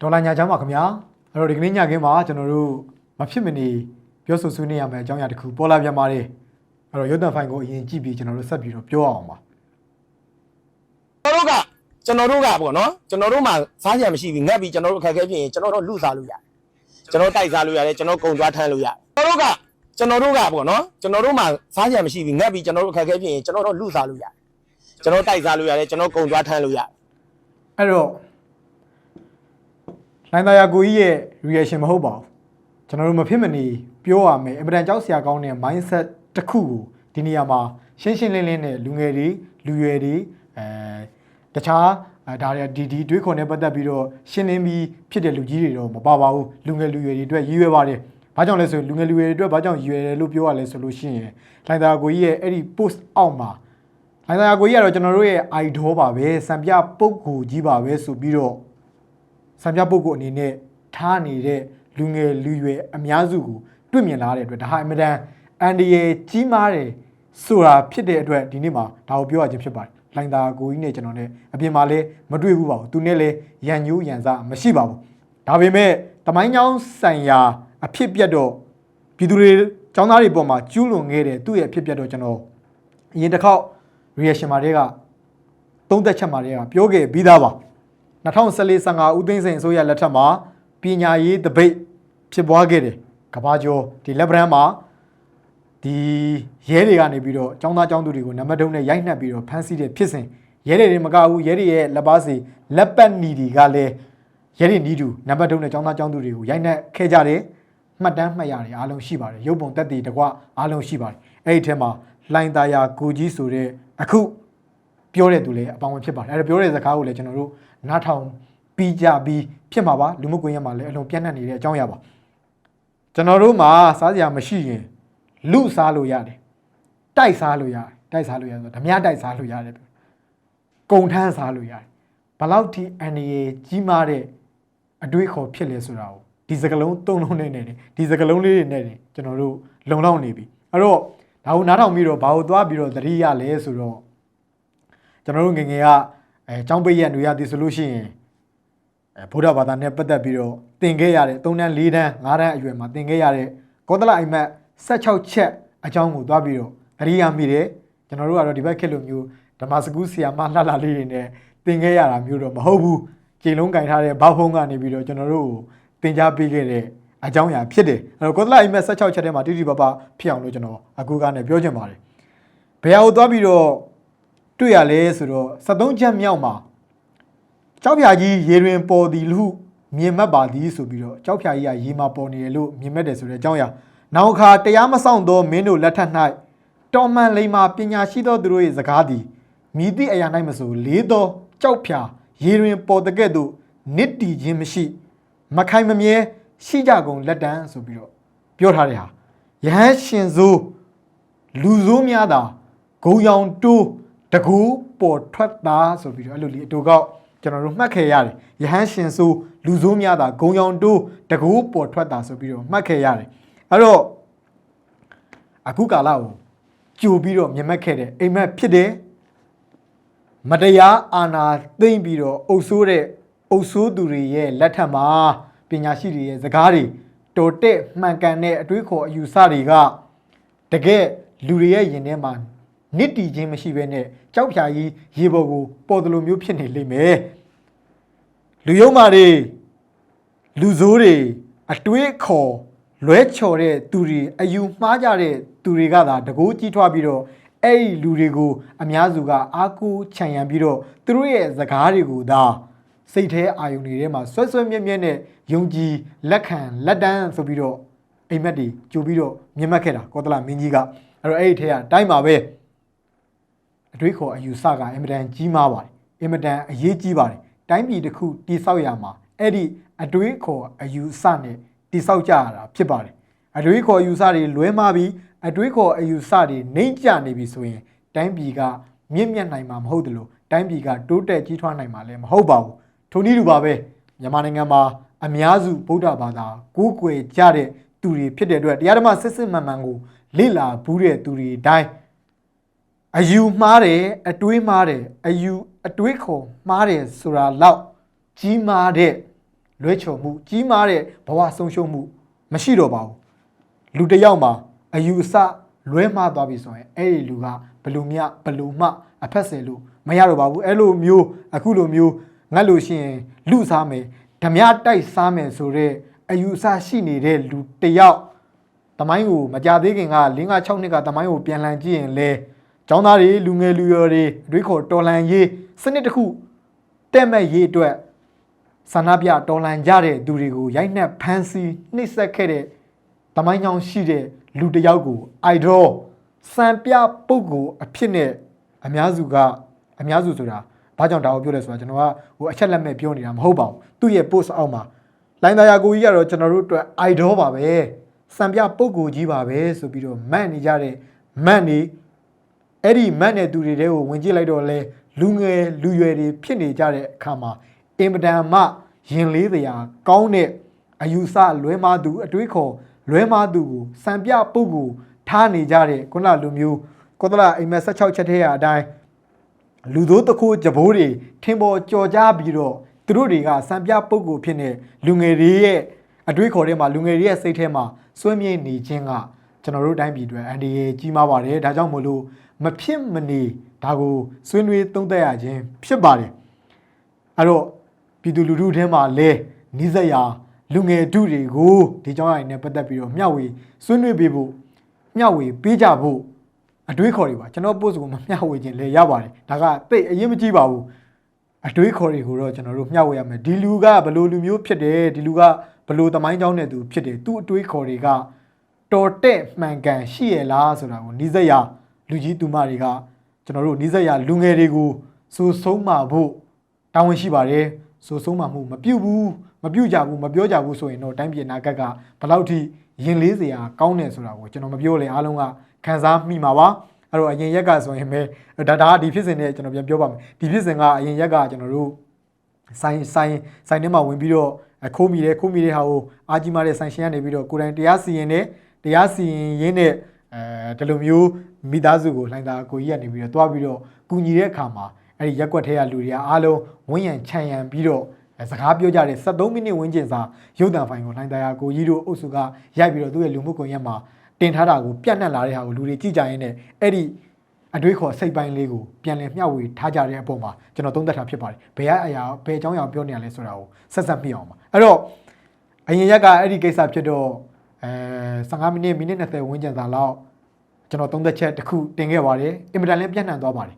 ဒေါ်လာညာချမ်းပါခင်ဗျာအဲ့တော့ဒီကနေ့ညခင်းမှာကျွန်တော်တို့မဖြစ်မနေပြောဆိုဆွေးနွေးရမယ့်အကြောင်းအရာတစ်ခုပေါ်လာပြန်ပါတယ်အဲ့တော့ရုပ်သံဖိုင်ကိုအရင်ကြည့်ပြီးကျွန်တော်တို့ဆက်ပြီးတော့ပြောအောင်ပါကျွန်တော်တို့ကကျွန်တော်တို့ကပေါ့နော်ကျွန်တော်တို့မှစားကြမရှိဘူးငတ်ပြီးကျွန်တော်တို့အခက်အခဲဖြစ်ရင်ကျွန်တော်တို့လူစားလို့ရတယ်ကျွန်တော်တိုက်စားလို့ရတယ်ကျွန်တော်ကုံသွားထမ်းလို့ရတယ်ကျွန်တော်တို့ကကျွန်တော်တို့ကပေါ့နော်ကျွန်တော်တို့မှစားကြမရှိဘူးငတ်ပြီးကျွန်တော်တို့အခက်အခဲဖြစ်ရင်ကျွန်တော်တို့လူစားလို့ရတယ်ကျွန်တော်တိုက်စားလို့ရတယ်ကျွန်တော်ကုံသွားထမ်းလို့ရတယ်အဲ့တော့ လိုင်းသားယာကိုကြီးရဲ့ reaction မဟုတ်ပါဘူးကျွန်တော်တို့မဖြစ်မနေပြောရမယ်အင်မတန်ကြောက်စရာကောင်းတဲ့ mindset တစ်ခုကိုဒီနေရာမှာရှင်းရှင်းလင်းလင်းနဲ့လူငယ်တွေလူရွယ်တွေအဲတခြားအဲဒါတွေဒီဒီတွေးခွန်နဲ့ပတ်သက်ပြီးတော့ရှင်းလင်းပြီးဖြစ်တဲ့လူကြီးတွေတော့မပါပါဘူးလူငယ်လူရွယ်တွေအတွက်ရည်ရွယ်ပါတယ်ဘာကြောင့်လဲဆိုလူငယ်လူရွယ်တွေအတွက်ဘာကြောင့်ရည်ရွယ်တယ်လို့ပြောရလဲဆိုလို့ရှိရင်လိုင်းသားကိုကြီးရဲ့အဲ့ဒီ post အောက်မှာလိုင်းသာယာကိုကြီးကတော့ကျွန်တော်တို့ရဲ့ idol ပါပဲစံပြပုဂ္ဂိုလ်ကြီးပါပဲဆိုပြီးတော့ စံပြပုဂ္ဂိုလ်အနေနဲ့ထားနေတဲ့လူငယ်လူရွယ်အများစုကိုတွေ့မြင်လာတဲ့အတွက်ဒါဟာအင်မတန်အန်ဒီယေကြီးမားတယ်ဆိုတာဖြစ်တဲ့အတွက်ဒီနေ့မှာဒါကိုပြောရခြင်းဖြစ်ပါတယ်လိုင်းသာယာကိုကြီးနဲ့ကျွန်တော်နဲ့အပြင်မှာလည်းမတွေ့ဘူးပါဘူးသူနဲ့လည်းရန်ညိုးရန်စားမရှိပါဘူးဒါပေမဲ့တမိုင်းချောင်းဆိုင်ရာအဖြစ်ပြက်တော့ပြည်သူတွေចောင်းသားတွေပေါ်မှာကျူးလွန်ခဲ့တဲ့သူ့ရဲ့အဖြစ်ပြက်တော့ကျွန်တော်အရင်တစ်ခေါက် reaction မှာတွေကသုံးသက်ချက်မှာတွေကပြောခဲ့ပြီးသားပါ 2014-15ဦးသိန်းစိန်အစိုးရလက်ထက်မှာပညာရေးတပိတ်ဖြစ်ပွားခဲ့တယ်ကဘာကျော်ဒီလက်ဗရန်မှာဒီရဲတွေကနေပြီးတော့ចောင်းသားចောင်းသူတွေကိုနံပါတ်တုံးနဲ့ရိုက်နှက်ပြီးတော့ဖမ်းဆီးတဲ့ဖြစ်စဉ်ရဲတွေတွေမကဘူးရဲတွေရဲ့လက်ပါစီလက်ပတ်နီတွေကလည်းရဲတွေနီးတူနံပါတ်တုံးနဲ့ចောင်းသားចောင်းသူတွေကိုရိုက်နှက်ခဲ့ကြတယ်မှတ်တမ်းမှတ်ရတယ်အားလုံးရှိပါတယ်ရုပ်ပုံတက်တည်တကွအားလုံးရှိပါတယ်အဲ့ဒီထဲမှာလိုင်းသားယာကိုကြီးဆိုတဲ့အခုပြောတဲ့သူလည်းအပေါင်းအဖြစ်ပါတယ်အဲ့ဒါပြောတဲ့စကားကိုလည်းကျွန်တော်တို့ နားထောင်ပြီးကြပြီးဖြစ်မှာပါလူမှုကွန်ရက်မှာလည်းအလုံးပြန့်နှံ့နေတဲ့အကြောင်းအရာပါကျွန်တော်တို့မှာစားစရာမရှိရင်လူစားလို့ရတယ်တိုက်စားလို့ရတယ်တိုက်စားလို့ရတယ်ဆိုတော့ဓမြတိုက်စားလို့ရတယ်ကုံထမ်းစားလို့ရတယ်ဘလောက်ထိအန်ဒီယေကြီးမားတဲ့အတွေးခေါ်ဖြစ်လဲဆိုတာကိုဒီစကလုံးသုံးလုံးနဲ့နေတယ်ဒီစကလုံးလေးတွေနဲ့နေကျွန်တော်တို့လုံလောက်နေပြီအဲ့တော့ဒါကိုနားထောင်ပြီးတော့ဘာကိုသွားပြီးတော့သတိရလဲဆိုတော့ကျွန်တော်တို့ငယ်ငယ်က အဲចောင်းပိတ်ရက်နေရသည်ဆိုလို့ရှိရင်အဲဗုဒ္ဓဘာသာနဲ့ပတ်သက်ပြီးတော့သင်ခဲ့ရတဲ့၃တန်း၄တန်း၅တန်းအရွယ်မှာသင်ခဲ့ရတဲ့ကောသလအိမ်မက်16ချက်အကြောင်းကိုသွားပြီးတော့သတိရမိတယ်ကျွန်တော်တို့ကတော့ဒီဘက်ခေတ်လိုမျိုးဓမ္မစကူးဆီယာမလှလှလေးတွေနဲ့သင်ခဲ့ရတာမျိုးတော့မဟုတ်ဘူးကျေလုံးကင်ထားတဲ့ဘောက်ဖုံးကနေပြီးတော့ကျွန်တော်တို့ကိုသင်ကြားပေးခဲ့တဲ့အကြောင်းအရာဖြစ်တယ်အဲ့တော့ကောသလအိမ်မက်16ချက်ထဲမှာတိတိပပဖြစ်အောင်လို့ကျွန်တော်အခုကနေပြောချင်ပါတယ်ဘယ်ဟာကိုသွားပြီးတော့ တွေ့ရလဲဆိုတော့73ချက်မြောက်မှာကြောက်ဖြာကြီးရေတွင်ပေါ်သည်လူမြင်မှတ်ပါသည်ဆိုပြီးတော့ကြောက်ဖြာကြီးကရေမှာပေါ်နေတယ်လို့မြင်မှတ်တယ်ဆိုတဲ့အကြောင်းအရာနောက်အခါတရားမဆောင်သောမင်းတို့လက်ထက်၌တော်မှန်လိမ္မာပညာရှိသောသူတို့၏စကားသည်မိသည့်အရာ၌မဆိုလေးသောကြောက်ဖြာရေတွင်ပေါ်တဲ့ကဲ့သို့နစ်တီခြင်းမရှိမခိုင်မမြဲရှိကြကုန်လက်တန်းဆိုပြီးတော့ပြောထားတဲ့ဟာယဟန်ရှင်စိုးလူဆိုးများသာဂုံရောင်တိုး တကူပေါ်ထွက်တာဆိုပြီးတော့အဲ့လိုလေးအတူကောက်ကျွန်တော်တို့မှတ်ခဲ့ရတယ်ယဟန်ရှင်စိုးလူဆိုးများသာဂုံရောင်တိုးတကူပေါ်ထွက်တာဆိုပြီးတော့မှတ်ခဲ့ရတယ်အဲ့တော့အခုကာလကိုကြိုပြီးတော့မြင်မှတ်ခဲ့တဲ့အိမ်မက်ဖြစ်တယ်မတရားအာဏာသိမ့်ပြီးတော့အုပ်ဆိုးတဲ့အုပ်ဆိုးသူတွေရဲ့လက်ထက်မှာပညာရှိတွေရဲ့စကားတွေတော်တဲ့မှန်ကန်တဲ့အတွေးခေါ်အယူဆတွေကတကယ်လူတွေရဲ့ရင်ထဲမှာ နစ်တီချင်းမရှိဘဲနဲ့ကြောက်ဖြာကြီးရေပေါ်ကိုပေါ်တယ်လို့မျိုးဖြစ်နေလိမ့်မယ်လူယုံမာတွေလူဆိုးတွေအတွေးခေါ်လွဲချော်တဲ့သူတွေအယူမှားကြတဲ့သူတွေကသာတကိုးကြီးထွားပြီးတော့အဲ့ဒီလူတွေကိုအများစုကအားကိုးခြံရံပြီးတော့သူတို့ရဲ့စကားတွေကိုသာစိတ်แท้အာယုန်တွေထဲမှာဆွဲဆွဲမြဲမြဲနဲ့ယုံကြည်လက်ခံလက်တန်းဆိုပြီးတော့အိမ်မက်တွေကြိုပြီးတော့မြင်မှတ်ခဲ့တာကောသလမင်းကြီးကအဲ့တော့အဲ့ဒီထဲကအတိုင်းပါပဲ အတွေးခေါ်အယူဆကအင်မတန်ကြီးမားပါတယ်အင်မတန်အရေးကြီးပါတယ်တိုင်းပြည်တစ်ခုတိဆောက်ရမှာအဲ့ဒီအတွေးခေါ်အယူဆနဲ့တိဆောက်ကြရတာဖြစ်ပါတယ်အတွေးခေါ်အယူဆတွေလွဲမှားပြီးအတွေးခေါ်အယူဆတွေနှိမ့်ကျနေပြီဆိုရင်တိုင်းပြည်ကမြင့်မြတ်နိုင်မှာမဟုတ်တယ်လို့တိုင်းပြည်ကတိုးတက်ကြီးထွားနိုင်မှာလည်းမဟုတ်ပါဘူးထိုနည်းတူပါပဲမြန်မာနိုင်ငံမှာအများစုဗုဒ္ဓဘာသာကိုးကွယ်ကြတဲ့သူတွေဖြစ်တဲ့အတွက်တရားဓမ္မစစ်စစ်မှန်မှန်ကိုလေ့လာဘူးတဲ့သူတွေအတိုင်း အယူမှားတယ်အတွေးမှားတယ်အယူအတွေးခေါ်မှားတယ်ဆိုတာလောက်ကြီးမားတဲ့လွဲချော်မှုကြီးမားတဲ့ဘဝဆုံးရှုံးမှုမရှိတော့ပါဘူးလူတစ်ယောက်မှာအယူအဆလွဲမှားသွားပြီဆိုရင်အဲ့ဒီလူကဘလူမြဘလူမှအဖက်ဆယ်လို့မရတော့ပါဘူးအဲ့လိုမျိုးအခုလိုမျိုးငတ်လို့ရှိရင်လူစားမယ်ဓမြတိုက်စားမယ်ဆိုတော့အယူအဆရှိနေတဲ့လူတစ်ယောက်တမိုင်းကိုမကြသေးခင်က5 6နှစ်ကတမိုင်းကိုပြန်လှန်ကြည့်ရင်လဲ ចောင်းသားတွေလူငယ်လူရွယ်တွေအတွေးခေါ်တော်လန်ရေးစနစ်တစ်ခုတက်မဲ့ရေးအတွက်ဆန္ဒပြတော်လန်ကြတဲ့သူတွေကိုရိုက်နှက်ဖမ်းဆီးနှိပ်စက်ခဲ့တဲ့တမိုင်းကြောင်ရှိတဲ့လူတစ်ယောက်ကို idol စံပြပုဂ္ဂိုလ်အဖြစ်နဲ့အများစုကအများစုဆိုတာဘာကြောင့်ဒါကိုပြောလဲဆိုတာကျွန်တော်ကဟိုအချက်လက်မဲ့ပြောနေတာမဟုတ်ပါဘူးသူ့ရဲ့ post အောက်မှာလိုင်းသားယာကိုကြီးကတော့ကျွန်တော်တို့အတွက် idol ပါပဲစံပြပုဂ္ဂိုလ်ကြီးပါပဲဆိုပြီးတော့မတ်နေကြတဲ့မတ်နေ အဲ့ဒီမတ်တဲ့သူတွေတဲကိုဝင်ကြည့်လိုက်တော့လဲလူငယ်လူရွယ်တွေဖြစ်နေကြတဲ့အခါမှာအင်မတန်မှရင်လေးစရာကောင်းတဲ့အယူဆလွဲမားသူအတွေးခေါ်လွဲမားသူကိုစံပြပုဂ္ဂိုလ်ထားနေကြတဲ့ခုနလူမျိုးကောသလအိမ်မက်16ချက်ထဲရအတိုင်းလူသိုးတစ်ခုကြဘိုးတွေထင်ပေါ်ကြော်ကြားပြီးတော့သူတို့တွေကစံပြပုဂ္ဂိုလ်ဖြစ်နေလူငယ်တွေရဲ့အတွေးခေါ်ထဲမှာလူငယ်တွေရဲ့စိတ်ထဲမှာစွဲမြဲနေခြင်းကကျွန်တော်တို့တိုင်းပြည်အတွက်အန်ဒီရဲ့ကြီးမားပါတယ်ဒါကြောင့်မို့လို့ မဖြစ်မနေဒါကိုဆွေးနွေးသုံးသပ်ရခြင်းဖြစ်ပါတယ်အဲ့တော့ပြည်သူလူထုထဲမှာလဲနိစရာလူငယ်ထုတွေကိုဒီကြောင်းအရင်နဲ့ပတ်သက်ပြီးတော့မျှဝေဆွေးနွေးပေးဖို့မျှဝေပေးကြဖို့အတွေးခေါ်တွေပါကျွန်တော် post ကိုမမျှဝေခြင်းလည်းရပါတယ်ဒါကတိတ်အရင်မကြည့်ပါဘူးအတွေးခေါ်တွေကိုတော့ကျွန်တော်တို့မျှဝေရမယ်ဒီလူကဘယ်လိုလူမျိုးဖြစ်တယ်ဒီလူကဘယ်လိုသမိုင်းကြောင်းတဲ့သူဖြစ်တယ်သူ့အတွေးခေါ်တွေကတော်တဲ့မှန်ကန်ရှိရလားဆိုတာကိုနီးစက်ရ လူကြီးသူမတွေကကျွန်တော်တို့နီးစက်ရလူငယ်တွေကိုစိုးဆုံးမဖို့တာဝန်ရှိပါတယ်စိုးဆုံးမမှုမပြုတ်ဘူးမပြုတ်ကြဘူးမပြောကြဘူးဆိုရင်တော့တိုင်းပြည်အနာဂတ်ကဘယ်လောက်ထိရင်လေးစရာကောင်းတယ်ဆိုတာကိုကျွန်တော်မပြောလဲအားလုံးကခံစားမိမှာပါအဲ့တော့အရင်ရက်ကဆိုရင်ပဲဒါဒါကဒီဖြစ်စဉ်နဲ့ကျွန်တော်ပြန်ပြောပါမယ်ဒီဖြစ်စဉ်ကအရင်ရက်ကကျွန်တော်တို့ဆိုင်ဆိုင်ဆိုင်ထဲမှာဝင်ပြီးတော့အခိုးမီတဲ့ခိုးမီတဲ့ဟာကိုအာကြီးမားတဲ့ဆိုင်ရှင်ကနေပြီးတော့ကိုယ်တိုင်တရားစီရင်တဲ့တရားစီရင်ရင်းနဲ့ အဲဒီလိုမျိုးမိသားစုကိုလှိုင်းသားကိုကြီးကနေပြီးတော့တွားပြီးတော့ကူညီတဲ့အခါမှာအဲ့ဒီရက်ွက်ထဲကလူတွေကအားလုံးဝန်းရံခြံရံပြီးတော့အဲစကားပြောကြတဲ့73မိနစ်ဝန်းကျင်စာရုပ်သံဖိုင်ကိုလှိုင်းသားကိုကြီးတို့အုပ်စုကရိုက်ပြီးတော့သူ့ရဲ့လူမှုကွန်ရက်မှာတင်ထားတာကိုပြန့်နှံ့လာတဲ့ဟာကိုလူတွေကြည့်ကြရင်းနဲ့အဲ့ဒီအတွေးခေါ်စိတ်ပိုင်းလေးကိုပြန်လည်မျှဝေထားကြတဲ့အပေါ်မှာကျွန်တော်သုံးသပ်တာဖြစ်ပါတယ်ဘယ်ကအရာဘယ်အကြောင်းအရာပြောနေရလဲဆိုတာကိုဆက်ဆက်မိအောင်ပါအဲ့တော့အရင်ရက်ကအဲ့ဒီကိစ္စဖြစ်တော့ အဲ15မိနစ်မိနစ်20ဝန်းကျင်သာလောက်ကျွန်တော်သုံးသက်ချက်တစ်ခုတင်ခဲ့ပါတယ်အင်မတန်လည်းပြန့်နှံ့သွားပါတယ်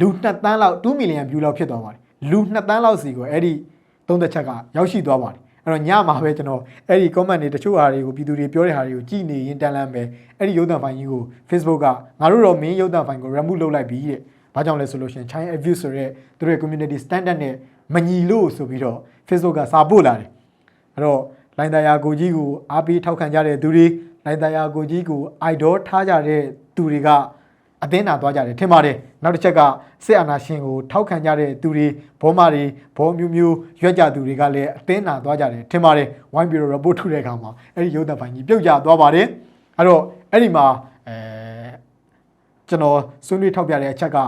လူ2တန်းလောက်2မီလီယံ view လောက်ဖြစ်သွားပါတယ်လူ2တန်းလောက်စီကိုအဲ့ဒီသုံးသက်ချက်ကရောက်ရှိသွားပါတယ်အဲ့တော့ညမှာပဲကျွန်တော်အဲ့ဒီ comment တွေတချို့ဟာတွေကိုပြည်သူတွေပြောတဲ့ဟာတွေကိုကြည်နေရင်တန်လန်းပဲအဲ့ဒီရုပ်သံဖိုင်ကြီးကို Facebook ကငါတို့တော့မင်းရုပ်သံဖိုင်ကို remove လုပ်လိုက်ပြီတဲ့ဘာကြောင့်လဲဆိုလို့ရှိရင် China Abuse ဆိုတဲ့သူတို့ရဲ့ community standard နဲ့မညီလို့ဆိုပြီးတော့ Facebook ကစာပို့လာတယ်အဲ့တော့ လိုင်းတရာကိုကြီးကိုအားပေးထောက်ခံကြတဲ့သူတွေလိုင်းတရာကိုကြီးကို idol ထားကြတဲ့သူတွေကအသင်းနာသွားကြတယ်ထင်ပါတယ်နောက်တစ်ချက်ကစစ်အာဏာရှင်ကိုထောက်ခံကြတဲ့သူတွေဘောမာတွေဘောမျိုးမျိုးရွက်ကြသူတွေကလည်းအသင်းနာသွားကြတယ်ထင်ပါတယ်ဝိုင်းပြီးတော့ report ထုတ်တဲ့အခါမှာအဲ့ဒီရုပ်သံပိုင်းကြီးပြုတ်ကျသွားပါတယ်အဲ့တော့အဲ့ဒီမှာအဲကျွန်တော်ဆွေးနွေးထောက်ပြတဲ့အချက်က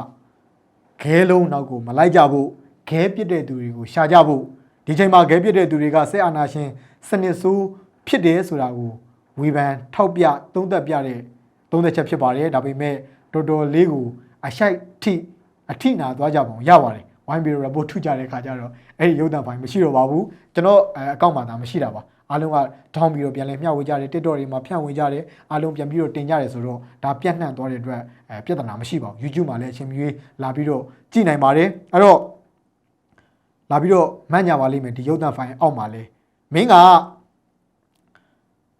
ခဲလုံးနောက်ကိုမလိုက်ကြဖို့ခဲပစ်တဲ့သူတွေကိုရှာကြဖို့ဒီချိန်မှာခဲပစ်တဲ့သူတွေကစစ်အာဏာရှင် စနစ်ဆိုးဖြစ်တယ်ဆိုတာကိုဝေဖန်ထောက်ပြသုံးသပ်ပြတဲ့သုံးသက်ချက်ဖြစ်ပါတယ်ဒါပေမဲ့တော်တော်လေးကိုအရှိုက်ထိအထိနာသွားကြပုံရပါတယ်ဝိုင်းပြီး report ထုကြတဲ့ခါကျတော့အဲ့ဒီရုပ်သံပိုင်းမရှိတော့ပါဘူးကျွန်တော်အကောင့်မှာဒါမရှိတာပါအားလုံးကထောင်းပြီးတော့ပြန်လဲမျှဝေကြတယ် TikTok တွေမှာဖြန့်ဝေကြတယ်အားလုံးပြန်ပြီးတော့တင်ကြတယ်ဆိုတော့ဒါပြန့်နှံ့သွားတဲ့အတွက်အဲပြဿနာမရှိပါဘူး YouTube မှာလည်းအချိန်မီလာပြီးတော့ကြည့်နိုင်ပါတယ်အဲ့တော့လာပြီးတော့မှတ်ညာပါလိမ့်မယ်ဒီရုပ်သံဖိုင်အောက်မှာလဲ မင်းက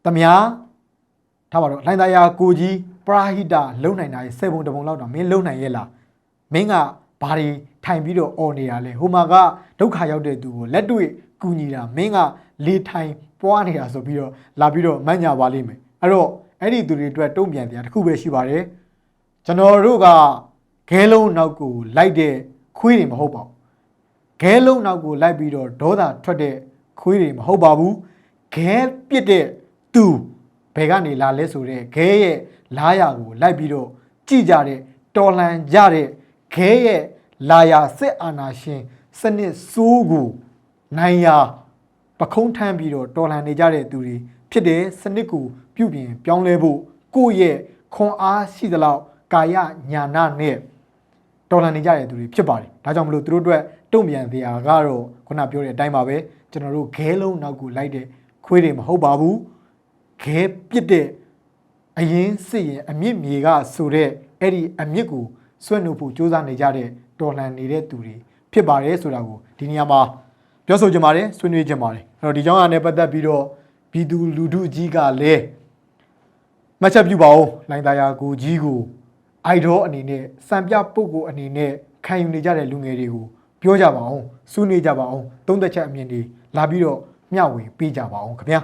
တမယားထားပါတော့လိုင်းသားယာကိုကြီးပရာဟိတလုံနိုင်တာရေစေပုံတပုံလောက်တော့မင်းလုံနိုင်ရဲ့လားမင်းကဘာတွေထိုင်ပြီးတော့អော်နေတာလဲဟိုမှာကဒုက္ခရောက်တဲ့သူကိုလက်တွေ့ကူညီတာမင်းကလေထိုင်ပွားနေတာဆိုပြီးတော့လာပြီးတော့မညပါလိမ့်မယ်အဲ့တော့အဲ့ဒီသူတွေအတွက်တုံ့ပြန်တရားတစ်ခုပဲရှိပါတယ်ကျွန်တော်တို့ကခဲလုံးနောက်ကိုလိုက်တဲ့ခွေးတွေမဟုတ်ပါဘူးခဲလုံးနောက်ကိုလိုက်ပြီးတော့ဒေါသထွက်တဲ့ ခွေးတွေမဟုတ်ပါဘူးခဲပစ်တဲ့သူဘယ်ကနေလာလဲဆိုတော့ခဲရဲ့လားယာကိုလိုက်ပြီးတော့ကြည်ကြတဲ့တော်လှန်ကြတဲ့ခဲရဲ့လာယာစစ်အာဏာရှင် စနစ်စိုးကိုနိုင်ယာဘပခုံးထမ်းပြီးတော့တော်လှန်နေကြတဲ့သူတွေဖြစ်တဲ့စနစ်ကိုပြုပြင်ပြောင်းလဲဖို့ကိုယ့်ရဲ့ခွန်အားရှိသလောက်ကာယညာနာနဲ့တော်လှန်နေကြတဲ့သူတွေဖြစ်ပါတယ်ဒါကြောင့်မလို့သူတို့အတွက်တုံ့ပြန်တရားကတော့ခုနပြောတဲ့အတိုင်းပါပဲ ကျွန်တော်တို့ဂဲလုံးနောက်ကိုလိုက်တဲ့ခွေးတွေမဟုတ်ပါဘူးဂဲပစ်တဲ့အရင်စစ်ရင်အမြင့်မြေကဆိုတဲ့အဲ့ဒီအမြင့်ကိုဆွဲနှုတ်ဖို့စူးစမ်းနေကြတဲ့တော်လှန်နေတဲ့သူတွေဖြစ်ပါတယ်ဆိုတာကိုဒီနေရာမှာပြောဆိုချင်ပါတယ်ဆွေးနွေးချင်ပါတယ်အဲ့တော့ဒီကြောင်းအရာနဲ့ပတ်သက်ပြီးတော့ဘီသူလူထုကြီးကလည်းမှတ်ချက်ပြုပါဦးလိုင်းသားယာကိုကြီးကိုအိုက်ဒေါအနေနဲ့စံပြပုဂ္ဂိုလ်အနေနဲ့ခံယူနေကြတဲ့လူငယ်တွေကိုပြောကြပါအောင်ဆွေးနွေးကြပါအောင်သုံးသက်ချက်အမြင်တွေ လာပြီးတော့မျှဝေပေးကြပါအောင်ခင်ဗျာ